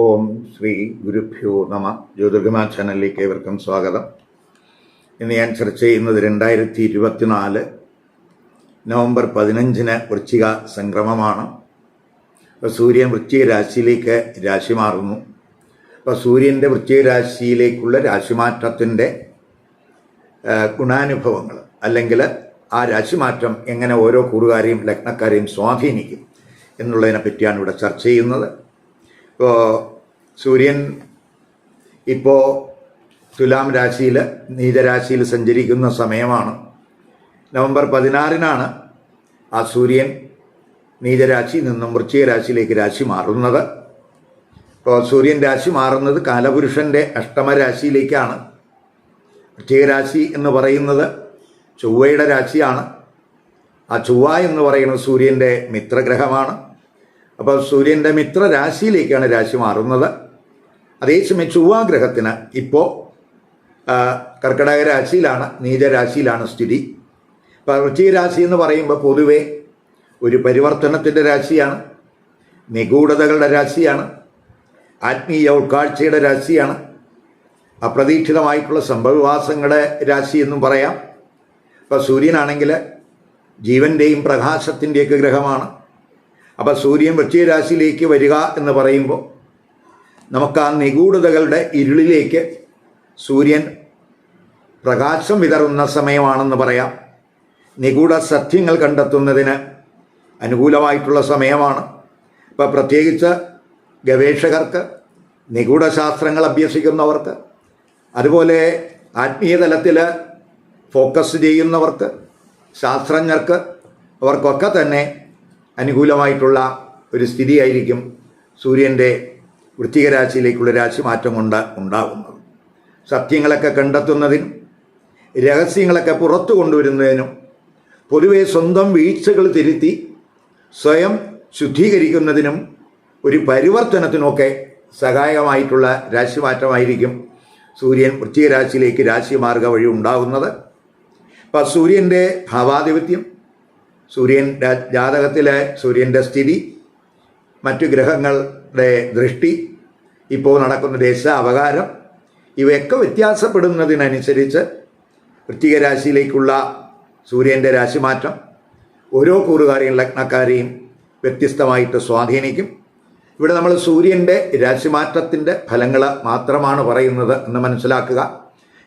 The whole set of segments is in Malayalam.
ഓം ശ്രീ ഗുരുഭ്യോ നമ. ജ്യോതിർഗമ ചാനലിലേക്ക് ഏവർക്കും സ്വാഗതം. ഇന്ന് ഞാൻ ചർച്ച ചെയ്യുന്നത് രണ്ടായിരത്തി ഇരുപത്തിനാല് നവംബർ പതിനഞ്ചിന് വൃശ്ചിക സംക്രമമാണ്. അപ്പോൾ സൂര്യൻ വൃശ്ചിക രാശിയിലേക്ക് രാശി മാറുന്നു. അപ്പോൾ സൂര്യന്റെ വൃശ്ചിക രാശിയിലേക്കുള്ള രാശിമാറ്റത്തിന്റെ ഗുണാനുഭവങ്ങൾ അല്ലെങ്കിൽ ആ രാശിമാറ്റം എങ്ങനെ ഓരോ കൂറുകാരെയും ലഗ്നക്കാരെയും സ്വാധീനിക്കും എന്നുള്ളതിനെ പറ്റിയാണ് ഇവിടെ ചർച്ച ചെയ്യുന്നത്. ഇപ്പോൾ സൂര്യൻ ഇപ്പോ തുലാം രാശിയിൽ നീചരാശിയിൽ സഞ്ചരിക്കുന്ന സമയമാണ്. നവംബർ പതിനാറിനാണ് ആ സൂര്യൻ നീചരാശിയിൽ നിന്നും വൃശ്ചിക രാശിയിലേക്ക് രാശി മാറുന്നത്. ഇപ്പോൾ സൂര്യൻ രാശി മാറുന്നത് കാലപുരുഷന്റെ അഷ്ടമരാശിയിലേക്കാണ് വൃശ്ചികരാശി എന്ന് പറയുന്നത് ചൊവ്വയുടെ രാശിയാണ്. ആ ചൊവ്വ എന്ന് പറയുന്നത് സൂര്യന്റെ മിത്രഗ്രഹമാണ്. അപ്പോൾ സൂര്യന്റെ മിത്ര രാശിയിലേക്കാണ് രാശി മാറുന്നത്. അതേസമയം ചൊവ്വാഗ്രഹത്തിന് ഇപ്പോൾ കർക്കിടക രാശിയിലാണ് നീചരാശിയിലാണ് സ്ഥിതി. അപ്പോൾ രാശി എന്ന് പറയുമ്പോൾ പൊതുവെ ഒരു പരിവർത്തനത്തിന്റെ രാശിയാണ് നിഗൂഢതകളുടെ രാശിയാണ് ആത്മീയ ഉൾക്കാഴ്ചയുടെ രാശിയാണ് അപ്രതീക്ഷിതമായിട്ടുള്ള സംഭവവികാസങ്ങളുടെ രാശി എന്നും പറയാം. അപ്പോൾ സൂര്യനാണെങ്കിൽ ജീവന്റെയും പ്രകാശത്തിന്റെയൊക്കെ ഗ്രഹമാണ്. അപ്പോൾ സൂര്യൻ വൃശ്ചിക രാശിയിലേക്ക് വരിക എന്ന് പറയുമ്പോൾ നമുക്ക് ആ നിഗൂഢതകളുടെ ഇരുളിലേക്ക് സൂര്യൻ പ്രകാശം വിതറുന്ന സമയമാണെന്ന് പറയാം. നിഗൂഢ സത്യങ്ങൾ കണ്ടെത്തുന്നതിന് അനുകൂലമായിട്ടുള്ള സമയമാണ്. ഇപ്പോൾ പ്രത്യേകിച്ച് ഗവേഷകർക്ക് നിഗൂഢശാസ്ത്രങ്ങൾ അഭ്യസിക്കുന്നവർക്ക് അതുപോലെ ആത്മീയ തലത്തിൽ ഫോക്കസ് ചെയ്യുന്നവർക്ക് ശാസ്ത്രജ്ഞർക്ക് അവർക്കൊക്കെ തന്നെ അനുകൂലമായിട്ടുള്ള ഒരു സ്ഥിതിയായിരിക്കും സൂര്യന്റെ വൃത്തികരാശിയിലേക്കുള്ള രാശിമാറ്റം കൊണ്ട് ഉണ്ടാകുന്നത് സത്യങ്ങളൊക്കെ കണ്ടെത്തുന്നതിനും രഹസ്യങ്ങളൊക്കെ പുറത്തു കൊണ്ടുവരുന്നതിനും പൊതുവെ സ്വന്തം വീഴ്ചകൾ തിരുത്തി സ്വയം ശുദ്ധീകരിക്കുന്നതിനും ഒരു പരിവർത്തനത്തിനൊക്കെ സഹായകമായിട്ടുള്ള രാശിമാറ്റമായിരിക്കും സൂര്യൻ വൃശ്ചിക രാശിയിലേക്ക് രാശിമാർഗ വഴി ഉണ്ടാകുന്നത് അപ്പം സൂര്യന്റെ ഭാവാധിപത്യം സൂര്യൻ ജാതകത്തിലെ സൂര്യന്റെ സ്ഥിതി മറ്റു ഗ്രഹങ്ങളുടെ ദൃഷ്ടി ഇപ്പോൾ നടക്കുന്ന ദേശ അവകാരം ഇവയൊക്കെ വ്യത്യാസപ്പെടുന്നതിനനുസരിച്ച് വൃത്തിക രാശിയിലേക്കുള്ള സൂര്യന്റെ രാശിമാറ്റം ഓരോ കൂറുകാരെയും ലഗ്നക്കാരെയും വ്യത്യസ്തമായിട്ട് സ്വാധീനിക്കും. ഇവിടെ നമ്മൾ സൂര്യന്റെ രാശിമാറ്റത്തിന്റെ ഫലങ്ങൾ മാത്രമാണ് പറയുന്നത് എന്ന് മനസ്സിലാക്കുക.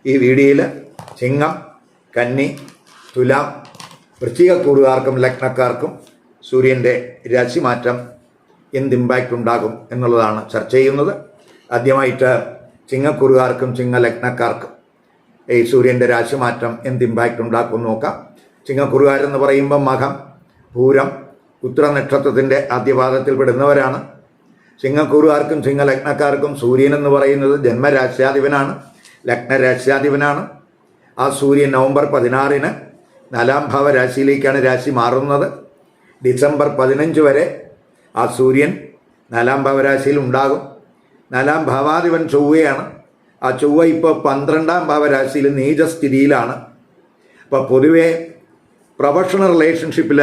ഈ വീഡിയോയിൽ ചിങ്ങം കന്നി തുലാം വൃശ്ചിക കൂടുകാർക്കും ലഗ്നക്കാർക്കും സൂര്യന്റെ രാശിമാറ്റം എന്ത് ഇമ്പാക്റ്റ് ഉണ്ടാകും എന്നുള്ളതാണ് ചർച്ച ചെയ്യുന്നത്. ആദ്യമായിട്ട് ചിങ്ങക്കുറുകാർക്കും ചിങ്ങലഗ്നക്കാർക്കും ഈ സൂര്യന്റെ രാശിമാറ്റം എന്ത് ഇമ്പാക്റ്റ് ഉണ്ടാക്കും നോക്കാം. ചിങ്ങക്കുറുകാരെന്ന് പറയുമ്പോൾ മകം പൂരം ഉത്തര നക്ഷത്രത്തിന്റെ ആദ്യപാദത്തിൽ പെടുന്നവരാണ്. ചിങ്ങക്കുറുകാർക്കും ചിങ്ങലഗ്നക്കാർക്കും സൂര്യൻ എന്ന് പറയുന്നത് ജന്മരാശ്യാധിപനാണ് ലഗ്നരാശ്യാധിപനാണ്. ആ സൂര്യൻ നവംബർ പതിനാറിന് നാലാം ഭാവരാശിയിലേക്കാണ് രാശി മാറുന്നത്. ഡിസംബർ പതിനഞ്ച് വരെ ആ സൂര്യൻ നാലാം ഭാവരാശിയിൽ ഉണ്ടാകും. നാലാം ഭാവാധിപൻ ചൊവ്വയാണ്. ആ ചൊവ്വ ഇപ്പോൾ പന്ത്രണ്ടാം ഭാവരാശിയിൽ നീചസ്ഥിതിയിലാണ്. അപ്പോൾ പൊതുവേ പ്രൊഫഷണൽ റിലേഷൻഷിപ്പിൽ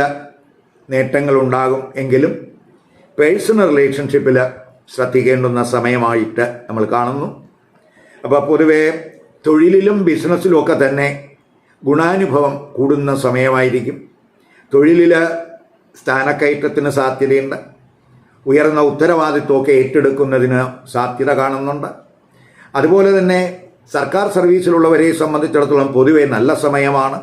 നേട്ടങ്ങളുണ്ടാകും എങ്കിലും പേഴ്സണൽ റിലേഷൻഷിപ്പിൽ ശ്രദ്ധിക്കേണ്ടുന്ന സമയമായിട്ട് നമ്മൾ കാണുന്നു. അപ്പോൾ പൊതുവേ തൊഴിലിലും ബിസിനസ്സിലും ഒക്കെ തന്നെ ഗുണാനുഭവം കൂടുന്ന സമയമായിരിക്കും. തൊഴിലിൽ സ്ഥാനക്കയറ്റത്തിന് സാധ്യതയുണ്ട്. ഉയർന്ന ഉത്തരവാദിത്വമൊക്കെ ഏറ്റെടുക്കുന്നതിന് സാധ്യത കാണുന്നുണ്ട്. അതുപോലെ തന്നെ സർക്കാർ സർവീസിലുള്ളവരെ സംബന്ധിച്ചിടത്തോളം പൊതുവെ നല്ല സമയമാണ്.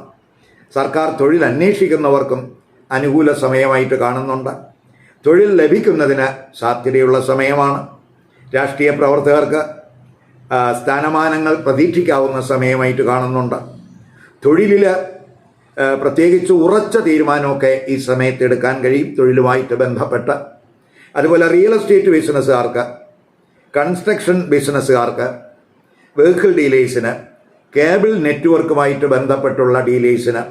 സർക്കാർ തൊഴിൽ അന്വേഷിക്കുന്നവർക്കും അനുകൂല സമയമായിട്ട് കാണുന്നുണ്ട്. തൊഴിൽ ലഭിക്കുന്നതിന് സാധ്യതയുള്ള സമയമാണ്. രാഷ്ട്രീയ പ്രവർത്തകർക്ക് സ്ഥാനമാനങ്ങൾ പ്രതീക്ഷിക്കാവുന്ന സമയമായിട്ട് കാണുന്നുണ്ട്. തൊഴിലിൽ പ്രത്യേകിച്ച് ഉറച്ച തീരുമാനമൊക്കെ ഈ സമയത്ത് എടുക്കാൻ കഴിയും തൊഴിലുമായിട്ട് ബന്ധപ്പെട്ട്. അതുപോലെ റിയൽ എസ്റ്റേറ്റ് ബിസിനസ്സുകാർക്ക് കൺസ്ട്രക്ഷൻ ബിസിനസ്സുകാർക്ക് വെഹിക്കിൾ ഡീലേഴ്സിന് കേബിൾ നെറ്റ്വർക്കുമായിട്ട് ബന്ധപ്പെട്ടുള്ള ഡീലേഴ്സിന്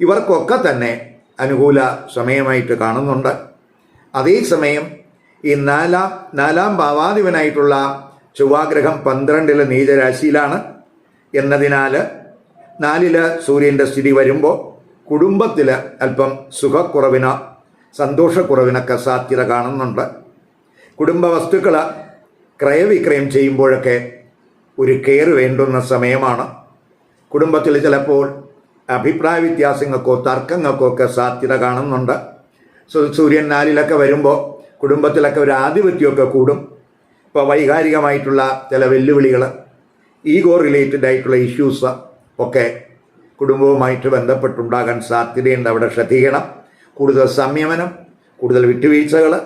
ഇവർക്കൊക്കെ തന്നെ അനുകൂല സമയമായിട്ട് കാണുന്നുണ്ട്. അതേസമയം ഈ നാലാം നാലാം ഭാവാധിപനായിട്ടുള്ള ചൊവ്വാഗ്രഹം പന്ത്രണ്ടിലെ നീചരാശിയിലാണ്. എന്നതിനാൽ നാലിൽ സൂര്യന്റെ സ്ഥിതി വരുമ്പോൾ കുടുംബത്തിൽ അല്പം സുഖക്കുറവിനോ സന്തോഷക്കുറവിനൊക്കെ സാധ്യത കാണുന്നുണ്ട്. കുടുംബ വസ്തുക്കൾ ക്രയവിക്രയം ചെയ്യുമ്പോഴൊക്കെ ഒരു കെയർ വേണ്ടുന്ന സമയമാണ്. കുടുംബത്തിൽ ചിലപ്പോൾ അഭിപ്രായ വ്യത്യാസങ്ങൾക്കോ തർക്കങ്ങൾക്കോ ഒക്കെ സാധ്യത കാണുന്നുണ്ട്. സൂര്യൻ നാലിലൊക്കെ വരുമ്പോൾ കുടുംബത്തിലൊക്കെ ഒരു ആധിപത്യമൊക്കെ കൂടും. ഇപ്പോൾ വൈകാരികമായിട്ടുള്ള ചില വെല്ലുവിളികൾ ഈഗോ റിലേറ്റഡ് ആയിട്ടുള്ള ഇഷ്യൂസ് ഒക്കെ കുടുംബവുമായിട്ട് ബന്ധപ്പെട്ടുണ്ടാകാൻ സാധ്യതയുണ്ട്. അവിടെ ശ്രദ്ധിക്കണം കൂടുതൽ സംയമനം കൂടുതൽ വിട്ടുവീഴ്ചകൾ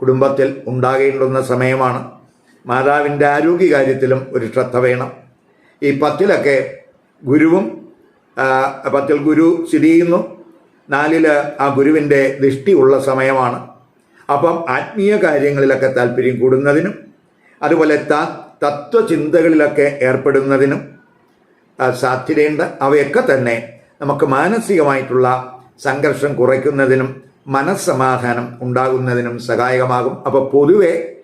കുടുംബത്തിൽ ഉണ്ടാകേണ്ടുന്ന സമയമാണ്. മാതാവിന്റെ ആരോഗ്യകാര്യത്തിലും ഒരു ശ്രദ്ധ വേണം. ഈ പത്തിലൊക്കെ ഗുരുവും പത്തിൽ ഗുരു സ്ഥിതി ചെയ്യുന്നു. നാലിൽ ആ ഗുരുവിന്റെ ദൃഷ്ടിയുള്ള സമയമാണ്. അപ്പം ആത്മീയ കാര്യങ്ങളിലൊക്കെ താല്പര്യം കൂടുന്നതിനും അതുപോലെ ത തത്വചിന്തകളിലൊക്കെ ഏർപ്പെടുന്നതിനും സാധ്യതയുണ്ട്. അവയൊക്കെ തന്നെ നമുക്ക് മാനസികമായിട്ടുള്ള സംഘർഷം കുറയ്ക്കുന്നതിനും മനസ്സമാധാനം ഉണ്ടാകുന്നതിനും സഹായകമാകും. അപ്പോൾ പൊതുവെ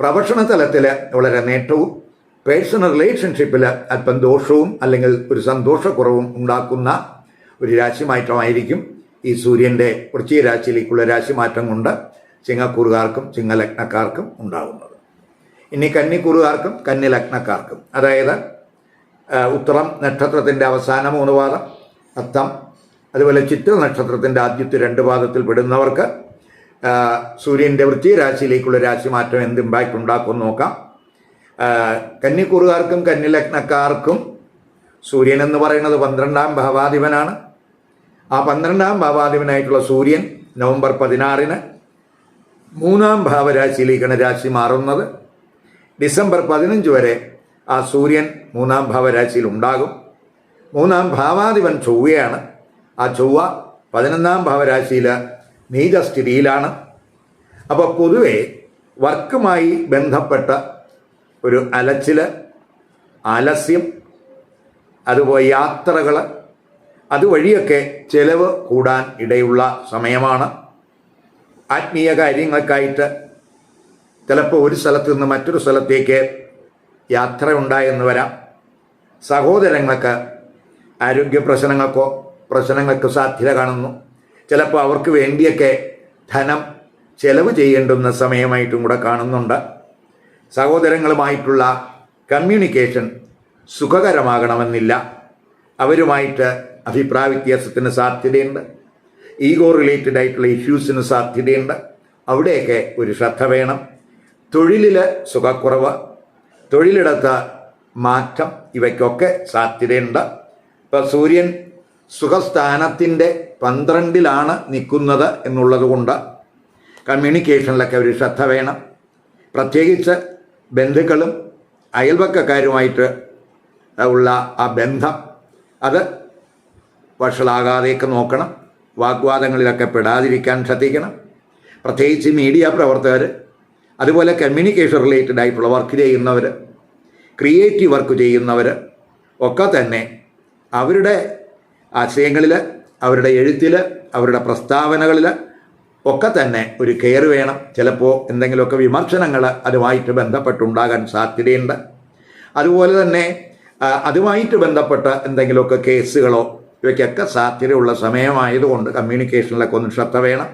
പ്രൊഫഷണൽ തലത്തിൽ വളരെ നേട്ടവും പേഴ്സണൽ റിലേഷൻഷിപ്പിൽ അല്പം ദോഷവും അല്ലെങ്കിൽ ഒരു സന്തോഷക്കുറവും ഉണ്ടാക്കുന്ന ഒരു രാശിമാറ്റമായിരിക്കും ഈ സൂര്യന്റെ വൃശ്ചിക രാശിയിലേക്കുള്ള രാശിമാറ്റം കൊണ്ട് ചിങ്ങക്കൂറുകാർക്കും ചിങ്ങലഗ്നക്കാർക്കും ഉണ്ടാകുന്നത്. ഇനി കന്നിക്കൂറുകാർക്കും കന്നിലഗ്നക്കാർക്കും. അതായത് ഉത്തരം നക്ഷത്രത്തിന്റെ അവസാന മൂന്ന് പാദം. അത്തം. അതുപോലെ ചിത്ര നക്ഷത്രത്തിന്റെ ആദ്യത്തെ രണ്ട് പാദത്തിൽ പെടുന്നവർക്ക് സൂര്യന്റെ വൃത്തി രാശിയിലേക്കുള്ള രാശിമാറ്റം എന്ത് ഇമ്പാക്റ്റ് ഉണ്ടാക്കും നോക്കാം. കന്നിക്കൂറുകാർക്കും കന്നിലഗ്നക്കാർക്കും സൂര്യൻ എന്ന് പറയുന്നത് പന്ത്രണ്ടാം ഭാവാധിപനാണ്. ആ പന്ത്രണ്ടാം ഭാവാധിപനായിട്ടുള്ള സൂര്യൻ നവംബർ പതിനാറിന് മൂന്നാം ഭാവരാശിയിലേക്കാണ് രാശി മാറുന്നത്. ഡിസംബർ പതിനഞ്ച് വരെ ആ സൂര്യൻ മൂന്നാം ഭാവരാശിയിൽ ഉണ്ടാകും. മൂന്നാം ഭാവാധിപൻ ചൊവ്വയാണ്. ആ ചൊവ്വ പതിനൊന്നാം ഭാവരാശിയിൽ നീചസ്ഥിതിയിലാണ്. അപ്പോൾ പൊതുവെ വർക്കുമായി ബന്ധപ്പെട്ട ഒരു അലച്ചിൽ ആലസ്യം അതുപോലെ യാത്രകൾ അതുവഴിയൊക്കെ ചെലവ് കൂടാൻ ഇടയുള്ള സമയമാണ്. ആത്മീയ കാര്യങ്ങൾക്കായിട്ട് ചിലപ്പോൾ ഒരു സ്ഥലത്ത് നിന്ന് മറ്റൊരു സ്ഥലത്തേക്ക് യാത്ര ഉണ്ടായെന്ന് വരാം. സഹോദരങ്ങൾക്ക് ആരോഗ്യ പ്രശ്നങ്ങൾക്കോ പ്രശ്നങ്ങൾക്ക് സാധ്യത കാണുന്നു. ചിലപ്പോൾ അവർക്ക് വേണ്ടിയൊക്കെ ധനം ചെലവ് ചെയ്യേണ്ടുന്ന സമയമായിട്ടും കൂടെ കാണുന്നുണ്ട്. സഹോദരങ്ങളുമായിട്ടുള്ള കമ്മ്യൂണിക്കേഷൻ സുഖകരമാകണമെന്നില്ല. അവരുമായിട്ട് അഭിപ്രായ വ്യത്യാസത്തിന് സാധ്യതയുണ്ട്. ഈഗോ റിലേറ്റഡ് ആയിട്ടുള്ള ഇഷ്യൂസിന് സാധ്യതയുണ്ട്. അവിടെയൊക്കെ ഒരു ശ്രദ്ധ വേണം. തൊഴിലിൽ സുഖക്കുറവ് തൊഴിലിടത്ത് മാറ്റം ഇവയ്ക്കൊക്കെ സാധ്യതയുണ്ട്. ഇപ്പോൾ സൂര്യൻ സുഖസ്ഥാനത്തിന്റെ പന്ത്രണ്ടിലാണ് നിൽക്കുന്നത് എന്നുള്ളത് കൊണ്ട് കമ്മ്യൂണിക്കേഷനിലൊക്കെ ഒരു ശ്രദ്ധ വേണം. പ്രത്യേകിച്ച് ബന്ധുക്കളും അയൽവക്കക്കാരുമായിട്ട് ഉള്ള ആ ബന്ധം അത് വഷളാകാതെയൊക്കെ നോക്കണം. വാഗ്വാദങ്ങളിലൊക്കെ പെടാതിരിക്കാൻ ശ്രദ്ധിക്കണം. പ്രത്യേകിച്ച് മീഡിയ പ്രവർത്തകർ അതുപോലെ കമ്മ്യൂണിക്കേഷൻ റിലേറ്റഡ് ആയിട്ടുള്ള വർക്ക് ചെയ്യുന്നവർ ക്രിയേറ്റീവ് വർക്ക് ചെയ്യുന്നവർ ഒക്കെ തന്നെ അവരുടെ ആശയങ്ങളിൽ അവരുടെ എഴുത്തിൽ അവരുടെ പ്രസ്താവനകളിൽ ഒക്കെ തന്നെ ഒരു കെയർ വേണം. ചിലപ്പോൾ എന്തെങ്കിലുമൊക്കെ വിമർശനങ്ങൾ അതുമായിട്ട് ബന്ധപ്പെട്ടുണ്ടാകാൻ സാധ്യതയുണ്ട്. അതുപോലെ തന്നെ അതുമായിട്ട് ബന്ധപ്പെട്ട എന്തെങ്കിലുമൊക്കെ കേസുകളോ ഇവയ്ക്കൊക്കെ സാധ്യതയുള്ള സമയമായതുകൊണ്ട് കമ്മ്യൂണിക്കേഷനിലൊക്കെ ഒന്ന് ശ്രദ്ധ വേണം.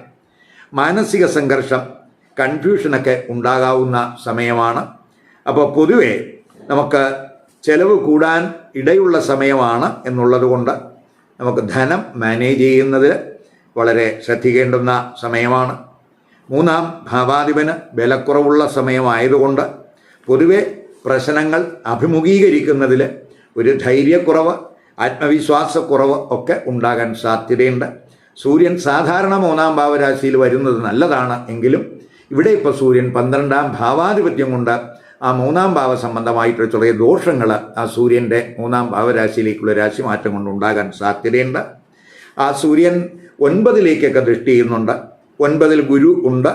മാനസിക സംഘർഷം കൺഫ്യൂഷനൊക്കെ ഉണ്ടാകാവുന്ന സമയമാണ്. അപ്പോൾ പൊതുവെ നമുക്ക് ചെലവ് കൂടാൻ ഇടയുള്ള സമയമാണ് എന്നുള്ളത് കൊണ്ട് നമുക്ക് ധനം മാനേജ് ചെയ്യുന്നതിൽ വളരെ ശ്രദ്ധിക്കേണ്ടുന്ന സമയമാണ്. മൂന്നാം ഭാവാധിപന് ബലക്കുറവുള്ള സമയമായതുകൊണ്ട് പൊതുവെ പ്രശ്നങ്ങൾ അഭിമുഖീകരിക്കുന്നതിൽ ഒരു ധൈര്യക്കുറവ് ആത്മവിശ്വാസക്കുറവ് ഒക്കെ ഉണ്ടാകാൻ സാധ്യതയുണ്ട്. സൂര്യൻ സാധാരണ മൂന്നാം ഭാവരാശിയിൽ വരുന്നത് നല്ലതാണ് എങ്കിലും ഇവിടെ ഇപ്പോൾ സൂര്യൻ പന്ത്രണ്ടാം ഭാവാധിപത്യം കൊണ്ട് ആ മൂന്നാം ഭാവ സംബന്ധമായിട്ടുള്ള ചെറിയ ദോഷങ്ങൾ ആ സൂര്യന്റെ മൂന്നാം ഭാവരാശിയിലേക്കുള്ള രാശിമാറ്റം കൊണ്ട് ഉണ്ടാകാൻ സാധ്യതയുണ്ട്. ആ സൂര്യൻ ഒൻപതിലേക്കൊക്കെ ദൃഷ്ടി ചെയ്യുന്നുണ്ട്. ഒൻപതിൽ ഗുരു ഉണ്ട്.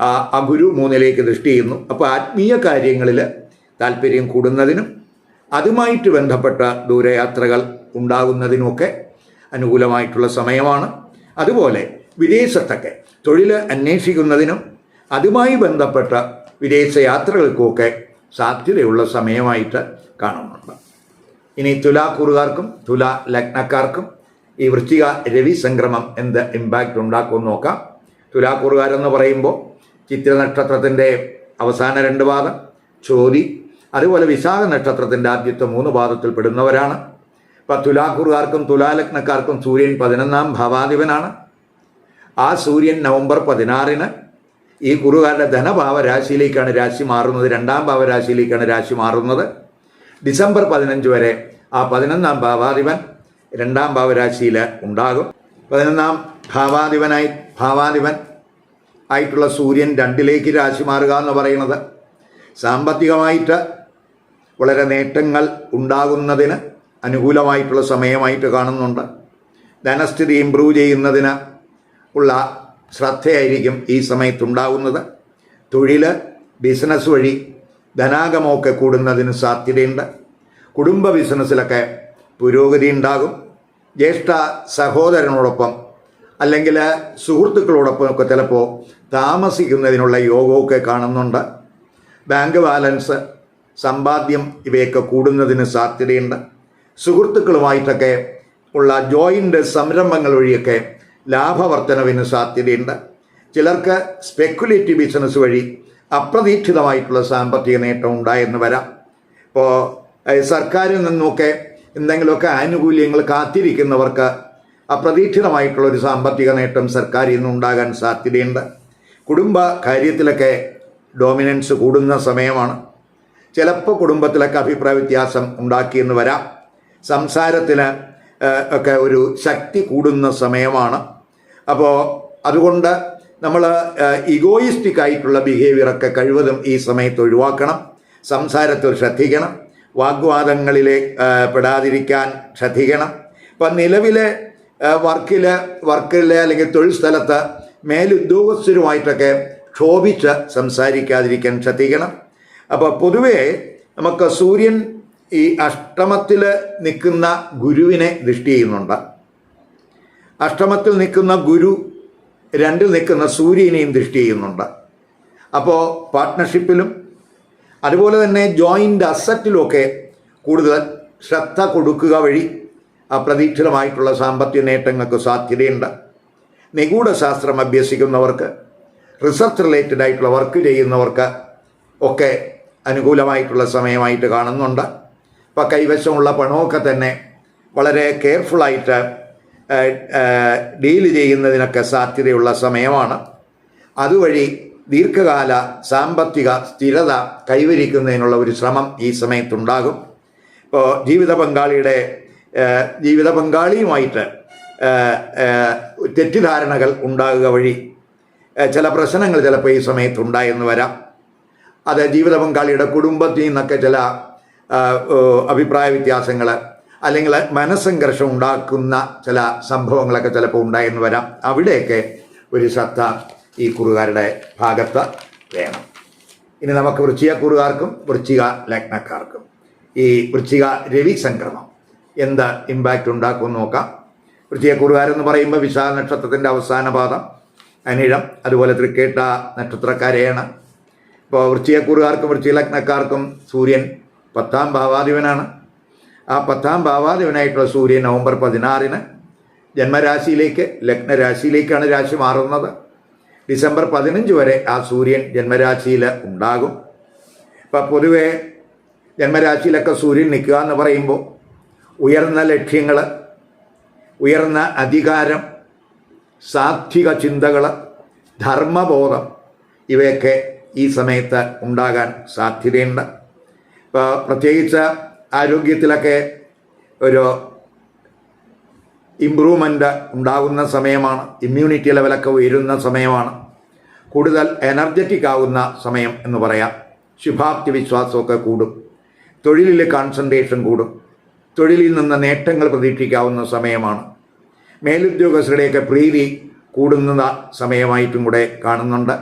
ആ ആ ഗുരു മൂന്നിലേക്ക് ദൃഷ്ടി ചെയ്യുന്നു. അപ്പോൾ ആത്മീയ കാര്യങ്ങളിൽ താല്പര്യം കൂടുന്നതിനും അതുമായിട്ട് ബന്ധപ്പെട്ട ദൂരയാത്രകൾ ഉണ്ടാകുന്നതിനുമൊക്കെ അനുകൂലമായിട്ടുള്ള സമയമാണ്. അതുപോലെ വിദേശത്തൊക്കെ തൊഴിൽ അന്വേഷിക്കുന്നതിനും അതുമായി ബന്ധപ്പെട്ട വിദേശ യാത്രകൾക്കുമൊക്കെ സാധ്യതയുള്ള സമയമായിട്ട് കാണുന്നുണ്ട്. ഇനി തുലാക്കൂറുകാർക്കും തുല ലഗ്നക്കാർക്കും ഈ വൃശ്ചിക രവി സംക്രമം എന്ത് ഇമ്പാക്റ്റ് ഉണ്ടാക്കുമെന്ന് നോക്കാം. തുലാക്കൂറുകാരെന്ന് പറയുമ്പോൾ ചിത്ര നക്ഷത്രത്തിന്റെ അവസാന രണ്ട് പാദം ചോതി അതുപോലെ വിശാഖ നക്ഷത്രത്തിന്റെ ആദ്യത്തെ മൂന്ന് പാദത്തിൽ പെടുന്നവരാണ്. ഇപ്പം തുലാക്കുറുകാർക്കും തുലാലഗ്നക്കാർക്കും സൂര്യൻ പതിനൊന്നാം ഭാവാധിപനാണ്. ആ സൂര്യൻ നവംബർ പതിനാറിന് ഈ കുറുകാരുടെ ധനഭാവ രാശിയിലേക്കാണ് രാശി മാറുന്നത്. രണ്ടാം ഭാവരാശിയിലേക്കാണ് രാശി മാറുന്നത്. ഡിസംബർ പതിനഞ്ച് വരെ ആ പതിനൊന്നാം ഭാവാധിപൻ രണ്ടാം ഭാവരാശിയിൽ ഉണ്ടാകും. പതിനൊന്നാം ഭാവാധിപനായി ഭാവാധിപൻ ആയിട്ടുള്ള സൂര്യൻ രണ്ടിലേക്ക് രാശി മാറുക എന്ന് പറയുന്നത് സാമ്പത്തികമായിട്ട് വളരെ നേട്ടങ്ങൾ ഉണ്ടാകുന്നതിന് അനുകൂലമായിട്ടുള്ള സമയമായിട്ട് കാണുന്നുണ്ട്. ധനസ്ഥിതി ഇമ്പ്രൂവ് ചെയ്യുന്നതിന് ഉള്ള ശ്രദ്ധയായിരിക്കും ഈ സമയത്തുണ്ടാകുന്നത് തൊഴിൽ ബിസിനസ് വഴി ധനാഗമമൊക്കെ കൂടുന്നതിന് സാധ്യതയുണ്ട്. കുടുംബ ബിസിനസ്സിലൊക്കെ പുരോഗതി ഉണ്ടാകും. ജ്യേഷ്ഠ സഹോദരനോടൊപ്പം അല്ലെങ്കിൽ സുഹൃത്തുക്കളോടൊപ്പം ഒക്കെ ചിലപ്പോൾ താമസിക്കുന്നതിനുള്ള യോഗമൊക്കെ കാണുന്നുണ്ട്. ബാങ്ക് ബാലൻസ് സമ്പാദ്യം ഇവയൊക്കെ കൂടുന്നതിന് സാധ്യതയുണ്ട്. സുഹൃത്തുക്കളുമായിട്ടൊക്കെ ഉള്ള ജോയിന്റ് സംരംഭങ്ങൾ വഴിയൊക്കെ ലാഭവർദ്ധനവിന് സാധ്യതയുണ്ട്. ചിലർക്ക് സ്പെക്കുലേറ്റീവ് ബിസിനസ് വഴി അപ്രതീക്ഷിതമായിട്ടുള്ള സാമ്പത്തിക നേട്ടം ഉണ്ടായെന്ന് വരാം. ഇപ്പോൾ സർക്കാരിൽ നിന്നൊക്കെ എന്തെങ്കിലുമൊക്കെ ആനുകൂല്യങ്ങൾ കാത്തിരിക്കുന്നവർക്ക് അപ്രതീക്ഷിതമായിട്ടുള്ള ഒരു സാമ്പത്തിക നേട്ടം സർക്കാരിൽ നിന്നുണ്ടാകാൻ സാധ്യതയുണ്ട്. കുടുംബ കാര്യത്തിലൊക്കെ ഡോമിനൻസ് കൂടുന്ന സമയമാണ്. ചിലപ്പോൾ കുടുംബത്തിലൊക്കെ അഭിപ്രായ വ്യത്യാസം ഉണ്ടാക്കിയെന്ന് വരാം. സംസാരത്തിന് ഒക്കെ ഒരു ശക്തി കൂടുന്ന സമയമാണ്. അപ്പോൾ അതുകൊണ്ട് നമ്മൾ ഇഗോയിസ്റ്റിക് ആയിട്ടുള്ള ബിഹേവിയറൊക്കെ കഴിവതും ഈ സമയത്ത് ഒഴിവാക്കണം. സംസാരത്തിൽ ശ്രദ്ധിക്കണം. വാഗ്വാദങ്ങളിലെ പെടാതിരിക്കാൻ ശ്രദ്ധിക്കണം. ഇപ്പം നിലവിലെ വർക്കിൽ വർക്കിൽ അല്ലെങ്കിൽ തൊഴിൽ സ്ഥലത്ത് മേലുദ്യോഗസ്ഥരുമായിട്ടൊക്കെ ക്ഷോഭിച്ച് സംസാരിക്കാതിരിക്കാൻ ശ്രദ്ധിക്കണം. അപ്പോൾ പൊതുവേ നമുക്ക് സൂര്യൻ ഈ അഷ്ടമത്തിൽ നിൽക്കുന്ന ഗുരുവിനെ ദൃഷ്ടി ചെയ്യുന്നുണ്ട്. അഷ്ടമത്തിൽ നിൽക്കുന്ന ഗുരു രണ്ടിൽ നിൽക്കുന്ന സൂര്യനെയും ദൃഷ്ടി ചെയ്യുന്നുണ്ട്. അപ്പോൾ പാർട്ട്ണർഷിപ്പിലും അതുപോലെ തന്നെ ജോയിന്റ് അസറ്റിലുമൊക്കെ കൂടുതൽ ശ്രദ്ധ കൊടുക്കുക വഴി അപ്രതീക്ഷിതമായിട്ടുള്ള സാമ്പത്തിക നേട്ടങ്ങൾക്ക് സാധ്യതയുണ്ട്. നിഗൂഢശാസ്ത്രം അഭ്യസിക്കുന്നവർക്ക് റിസർച്ച് റിലേറ്റഡ് ആയിട്ടുള്ള വർക്ക് ചെയ്യുന്നവർക്ക് ഒക്കെ അനുകൂലമായിട്ടുള്ള സമയമായിട്ട് കാണുന്നുണ്ട്. അപ്പോൾ കൈവശമുള്ള പണമൊക്കെ തന്നെ വളരെ കെയർഫുള്ളായിട്ട് ഡീൽ ചെയ്യുന്നതിനൊക്കെ സാധ്യതയുള്ള സമയമാണ്. അതുവഴി ദീർഘകാല സാമ്പത്തിക സ്ഥിരത കൈവരിക്കുന്നതിനുള്ള ഒരു ശ്രമം ഈ സമയത്തുണ്ടാകും. ഇപ്പോൾ ജീവിത പങ്കാളിയുടെ ജീവിത പങ്കാളിയുമായിട്ട് തെറ്റിദ്ധാരണകൾ ഉണ്ടാകുക വഴി ചില പ്രശ്നങ്ങൾ ചിലപ്പോൾ ഈ സമയത്ത് ഉണ്ടായെന്ന് വരാം. അത് ജീവിത പങ്കാളിയുടെ കുടുംബത്തിൽ നിന്നൊക്കെ ചില അഭിപ്രായ വ്യത്യാസങ്ങൾ അല്ലെങ്കിൽ മനസ്സംഘർഷം ഉണ്ടാക്കുന്ന ചില സംഭവങ്ങളൊക്കെ ചിലപ്പോൾ ഉണ്ടായെന്ന് വരാം. അവിടെയൊക്കെ ഒരു ശ്രദ്ധ ഈ കുറുകാരുടെ ഭാഗത്ത് വേണം. ഇനി നമുക്ക് വൃശ്ചികക്കുറുകാർക്കും വൃശ്ചിക ലഗ്നക്കാർക്കും ഈ വൃശ്ചിക രവി സംക്രമം എന്ത് ഇമ്പാക്റ്റ് ഉണ്ടാക്കുമെന്ന് നോക്കാം. വൃശ്ചികക്കുറുകാരെന്ന് പറയുമ്പോൾ വിശാഖ നക്ഷത്രത്തിന്റെ അവസാന പാദം അനിഴം അതുപോലെ തൃക്കേട്ട നക്ഷത്രക്കാരെയാണ്. ഇപ്പോൾ വൃശ്ചിക ലഗ്നക്കാർക്കും സൂര്യൻ പത്താം ഭാവാധിപനാണ്. ആ പത്താം ഭാവാധിപനായിട്ടുള്ള സൂര്യൻ നവംബർ പതിനാറിന് ജന്മരാശിയിലേക്ക് ലഗ്നരാശിയിലേക്കാണ് രാശി മാറുന്നത്. ഡിസംബർ പതിനഞ്ച് വരെ ആ സൂര്യൻ ജന്മരാശിയിൽ ഉണ്ടാകും. ഇപ്പം പൊതുവേ ജന്മരാശിയിലൊക്കെ സൂര്യൻ നിൽക്കുക എന്ന് പറയുമ്പോൾ ഉയർന്ന ലക്ഷ്യങ്ങൾ ഉയർന്ന അധികാരം സാത്വിക ചിന്തകൾ ധർമ്മബോധം ഇവയൊക്കെ ഈ സമയത്ത് ഉണ്ടാകാൻ സാധ്യതയുണ്ട്. ഇപ്പോൾ പ്രത്യേകിച്ച് ആരോഗ്യത്തിലൊക്കെ ഒരു ഇമ്പ്രൂവ്മെന്റ് ഉണ്ടാകുന്ന സമയമാണ്. ഇമ്മ്യൂണിറ്റി ലെവലൊക്കെ ഉയരുന്ന സമയമാണ്. കൂടുതൽ എനർജറ്റിക് ആവുന്ന സമയം എന്ന് പറയാം. ശുഭാപ്തി വിശ്വാസമൊക്കെ കൂടും. തൊഴിലിൽ കോൺസെൻട്രേഷൻ കൂടും. തൊഴിലിൽ നിന്ന് നേട്ടങ്ങൾ പ്രതീക്ഷിക്കാവുന്ന സമയമാണ്. മേലുദ്യോഗസ്ഥരുടെയൊക്കെ പ്രീതി കൂടുന്ന സമയമായിട്ടും കൂടെ കാണുന്നുണ്ട്.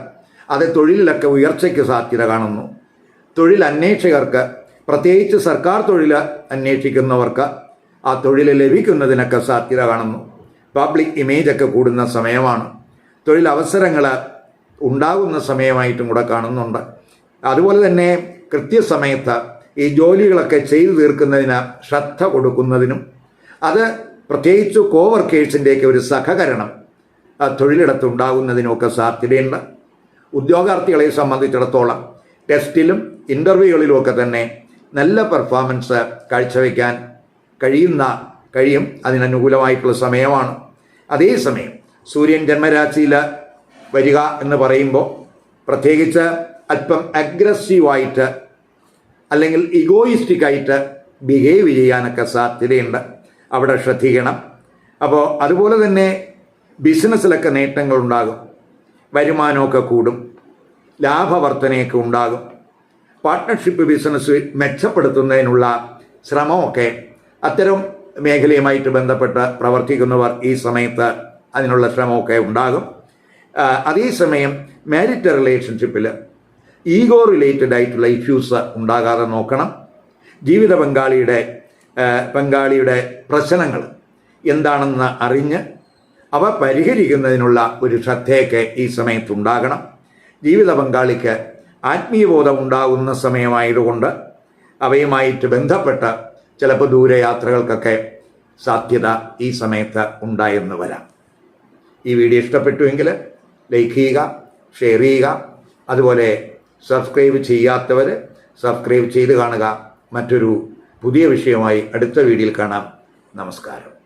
അത് തൊഴിലിലൊക്കെ ഉയർച്ചയ്ക്ക് സാധ്യത കാണുന്നു. തൊഴിൽ അന്വേഷകർക്ക് പ്രത്യേകിച്ച് സർക്കാർ തൊഴിൽ അന്വേഷിക്കുന്നവർക്ക് ആ തൊഴിൽ ലഭിക്കുന്നതിനൊക്കെ സാധ്യത കാണുന്നു. പബ്ലിക് ഇമേജൊക്കെ കൂടുന്ന സമയമാണ്. തൊഴിലവസരങ്ങൾ ഉണ്ടാകുന്ന സമയമായിട്ടും കൂടെ കാണുന്നുണ്ട്. അതുപോലെ തന്നെ കൃത്യസമയത്ത് ഈ ജോലികളൊക്കെ ചെയ്തു തീർക്കുന്നതിന് ശ്രദ്ധ കൊടുക്കുന്നതിനും അത് പ്രത്യേകിച്ച് കോവർക്കേഴ്സിന്റെയൊക്കെ ഒരു സഹകരണം ആ തൊഴിലിടത്ത് ഉണ്ടാകുന്നതിനുമൊക്കെ സാധ്യതയുണ്ട്. ഉദ്യോഗാർത്ഥികളെ സംബന്ധിച്ചിടത്തോളം ടെസ്റ്റിലും ഇന്റർവ്യൂകളിലുമൊക്കെ തന്നെ നല്ല പെർഫോമൻസ് കാഴ്ചവെക്കാൻ കഴിയുന്ന കഴിയും അതിനനുകൂലമായിട്ടുള്ള സമയമാണ്. അതേസമയം സൂര്യൻ ജന്മരാശിയിൽ വരിക എന്ന് പറയുമ്പോൾ പ്രത്യേകിച്ച് അല്പം അഗ്രസീവായിട്ട് അല്ലെങ്കിൽ ഇഗോയിസ്റ്റിക്കായിട്ട് ബിഹേവ് ചെയ്യാനൊക്കെ സാധ്യതയുണ്ട്. അവിടെ ശ്രദ്ധിക്കണം. അപ്പോൾ അതുപോലെ തന്നെ ബിസിനസ്സിലൊക്കെ നേട്ടങ്ങളുണ്ടാകും. വരുമാനമൊക്കെ കൂടും. ലാഭവർധനയൊക്കെ ഉണ്ടാകും. പാർട്ട്ണർഷിപ്പ് ബിസിനസ് മെച്ചപ്പെടുത്തുന്നതിനുള്ള ശ്രമമൊക്കെ അത്തരം മേഖലയുമായിട്ട് ബന്ധപ്പെട്ട് പ്രവർത്തിക്കുന്നവർ ഈ സമയത്ത് അതിനുള്ള ശ്രമമൊക്കെ ഉണ്ടാകും. അതേസമയം മാരിറ്റ് റിലേഷൻഷിപ്പിൽ ഈഗോ റിലേറ്റഡ് ആയിട്ടുള്ള ഇഷ്യൂസ് ഉണ്ടാകാതെ നോക്കണം. ജീവിത പങ്കാളിയുടെ പങ്കാളിയുടെ പ്രശ്നങ്ങൾ എന്താണെന്ന് അറിഞ്ഞ് അവ പരിഹരിക്കുന്നതിനുള്ള ഒരു ശ്രദ്ധയൊക്കെ ഈ സമയത്തുണ്ടാകണം ജീവിത പങ്കാളിക്ക് ആത്മീയബോധം ഉണ്ടാകുന്ന സമയമായതുകൊണ്ട് അവയുമായിട്ട് ബന്ധപ്പെട്ട ചിലപ്പോൾ ദൂരയാത്രകൾക്കൊക്കെ സാധ്യത ഈ സമയത്ത് ഉണ്ടായെന്ന് വരാം. ഈ വീഡിയോ ഇഷ്ടപ്പെട്ടുവെങ്കിൽ ലൈക്ക് ചെയ്യുക ഷെയർ ചെയ്യുക അതുപോലെ സബ്സ്ക്രൈബ് ചെയ്യാത്തവർ സബ്സ്ക്രൈബ് ചെയ്ത് കാണുക. മറ്റൊരു പുതിയ വിഷയമായി അടുത്ത വീഡിയോയിൽ കാണാം. നമസ്കാരം.